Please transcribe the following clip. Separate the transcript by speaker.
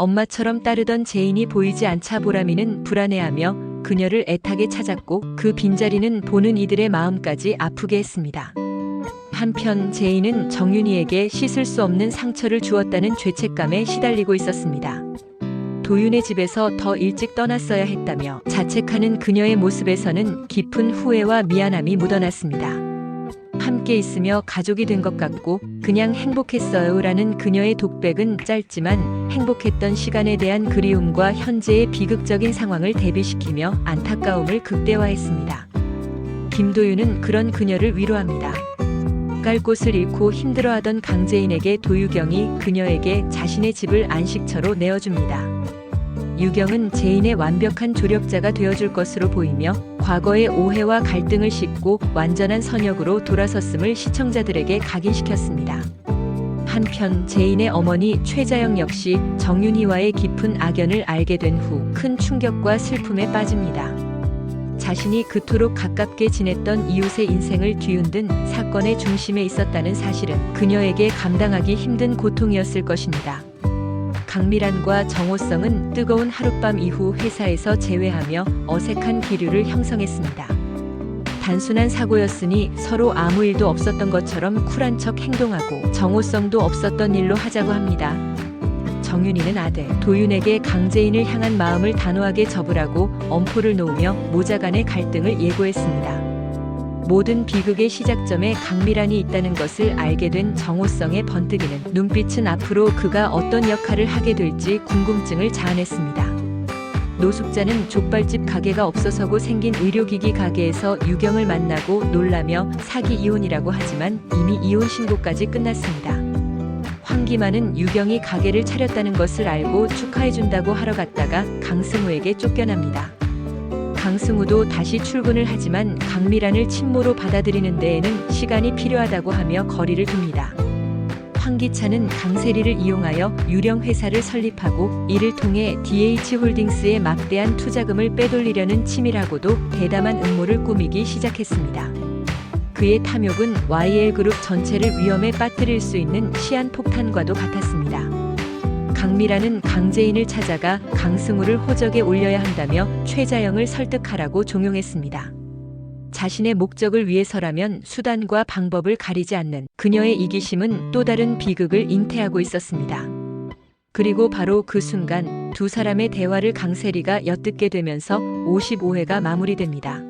Speaker 1: 엄마처럼 따르던 제인이 보이지 않자 보람이는 불안해하며 그녀를 애타게 찾았고 그 빈자리는 보는 이들의 마음까지 아프게 했습니다. 한편 제인은 정윤이에게 씻을 수 없는 상처를 주었다는 죄책감에 시달리고 있었습니다. 도윤의 집에서 더 일찍 떠났어야 했다며 자책하는 그녀의 모습에서는 깊은 후회와 미안함이 묻어났습니다. 함께 있으며 가족이 된 것 같고 그냥 행복했어요 라는 그녀의 독백은 짧지만 행복했던 시간에 대한 그리움과 현재의 비극적인 상황을 대비시키며 안타까움을 극대화했습니다. 김도윤은 그런 그녀를 위로합니다. 깔 곳을 잃고 힘들어하던 강재인에게 도유경이 그녀에게 자신의 집을 안식처로 내어줍니다. 유경은 제인의 완벽한 조력자가 되어줄 것으로 보이며 과거의 오해와 갈등을 씻고 완전한 선역으로 돌아섰음을 시청자들에게 각인시켰습니다. 한편 제인의 어머니 최자영 역시 정윤희와의 깊은 악연을 알게 된 후 큰 충격과 슬픔에 빠집니다. 자신이 그토록 가깝게 지냈던 이웃의 인생을 뒤흔든 사건의 중심에 있었다는 사실은 그녀에게 감당하기 힘든 고통이었을 것입니다. 강미란과 정호성은 뜨거운 하룻밤 이후 회사에서 재회하며 어색한 기류를 형성했습니다. 단순한 사고였으니 서로 아무 일도 없었던 것처럼 쿨한 척 행동하고 정호성도 없었던 일로 하자고 합니다. 정윤이는 아들 도윤에게 강재인을 향한 마음을 단호하게 접으라고 엄포를 놓으며 모자 간의 갈등을 예고했습니다. 모든 비극의 시작점에 강미란이 있다는 것을 알게 된 정호성의 번뜩이는 눈빛은 앞으로 그가 어떤 역할을 하게 될지 궁금증을 자아냈습니다. 노숙자는 족발집 가게가 없어서고 생긴 의료기기 가게에서 유경을 만나고 놀라며 사기 이혼이라고 하지만 이미 이혼 신고까지 끝났습니다. 황기만은 유경이 가게를 차렸다는 것을 알고 축하해준다고 하러 갔다가 강승우에게 쫓겨납니다. 강승우도 다시 출근을 하지만 강미란을 친모로 받아들이는 데에는 시간이 필요하다고 하며 거리를 둡니다. 황기찬은 강세리를 이용하여 유령 회사를 설립하고 이를 통해 DH홀딩스의 막대한 투자금을 빼돌리려는 치밀하고도 대담한 음모를 꾸미기 시작했습니다. 그의 탐욕은 YL그룹 전체를 위험에 빠뜨릴 수 있는 시한폭탄과도 같았습니다. 강미라는 강재인을 찾아가 강승우를 호적에 올려야 한다며 최자영을 설득하라고 종용했습니다. 자신의 목적을 위해서라면 수단과 방법을 가리지 않는 그녀의 이기심은 또 다른 비극을 잉태하고 있었습니다. 그리고 바로 그 순간 두 사람의 대화를 강세리가 엿듣게 되면서 55회가 마무리됩니다.